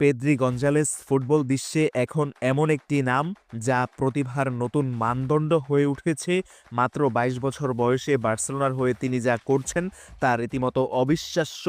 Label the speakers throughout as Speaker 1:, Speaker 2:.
Speaker 1: Pedri Gonzalez football বিশ্বে এখন এমন একটি নাম যা প্রতিভার নতুন মানদণ্ড হয়ে উঠেছে। মাত্র ২২ বছর বয়সে বার্সেলোনার হয়ে তিনি যা করছেন তা রীতিমতো অবিশ্বাস্য।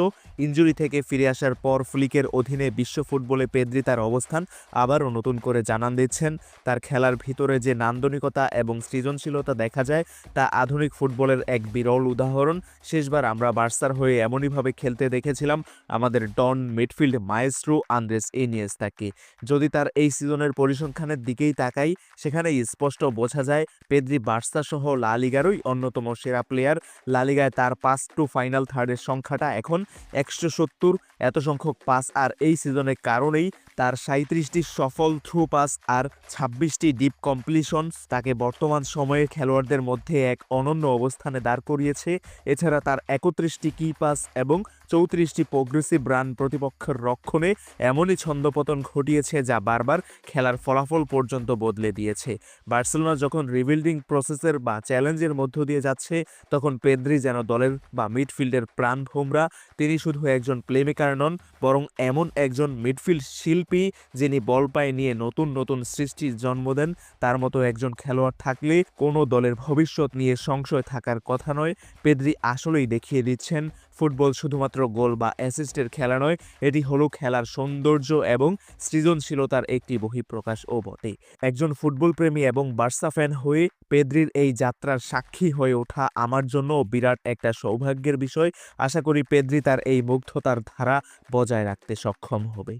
Speaker 1: ইনজুরি থেকে ফিরে আসার পর ফ্লিকের অধীনে বিশ্ব ফুটবলে পেদ্রি তার অবস্থান আবারও নতুন করে জানান দিচ্ছেন। তার খেলার ভিতরে যে নান্দনিকতা এবং সৃজনশীলতা দেখা যায় তা আধুনিক ফুটবলের এক বিরল উদাহরণ। শেষবার আমরা বার্সার হয়ে এমনইভাবে খেলতে দেখেছিলাম। আমাদের ডন মিডফিল্ড মায়েস্ট্রো আন্দ্রেস ইনিয়েস্তাকে যদি তার এই সিজনের পরিসংখ্যানের দিকেই তাকাই সেখানে স্পষ্ট বোঝা যায় পেদ্রি বার্সা সহ লা লিগারই অন্যতম সেরা প্লেয়ার লালিগায় তার পাস টু ফাইনাল থার্ডের সংখ্যাটা এখন একশো সত্তর, এত সংখ্যক পাস আর এই সিজনের কারণেই তার সাঁত্রিশটি সফল থ্রু পাস আর ছাব্বিশটি ডিপ কমপ্লিশনস তাকে বর্তমান সময়ে খেলোয়াড়দের মধ্যে এক অনন্য অবস্থানে দাঁড় করিয়েছে। এছাড়া তার একত্রিশটি কি পাস এবং চৌত্রিশটি প্রোগ্রেসিভ রান প্রতিপক্ষের রক্ষণে এমনই ছন্দপতন ঘটিয়েছে যা বারবার খেলার ফলাফল পর্যন্ত বদলে দিয়েছে। বার্সেলোনা যখন রিবিল্ডিং প্রসেসের বা চ্যালেঞ্জের মধ্য দিয়ে যাচ্ছে, তখন পেদ্রি যেন দলের বা মিডফিল্ডের প্রাণ ভোমরা। তিনি শুধু একজন প্লেমেকার নন, বরং এমন একজন মিডফিল্ড শিল্পী যিনি বল পায়ে নিয়ে নতুন নতুন সৃষ্টির জন্ম দেন, তার মতো একজন খেলোয়াড় থাকলে কোনো দলের ভবিষ্যৎ নিয়ে সংশয় থাকার কথা নয়। পেদ্রি আসলেই দেখিয়ে দিচ্ছেন, ফুটবল শুধুমাত্র গোল বা অ্যাসিস্টের খেলা নয়, এটি হলো খেলার সৌন্দর্য এবং সৃজনশীলতার একটি বহিঃপ্রকাশ ও বটে। একজন ফুটবল প্রেমী এবং বার্সা ফ্যান হয়ে পেদ্রির এই যাত্রার সাক্ষী হয়ে ওঠা আমার জন্য বিরাট একটা সৌভাগ্যের বিষয়। আশা করি পেদ্রি তার এই মুগ্ধতার ধারা বজায় রাখতে সক্ষম হবে।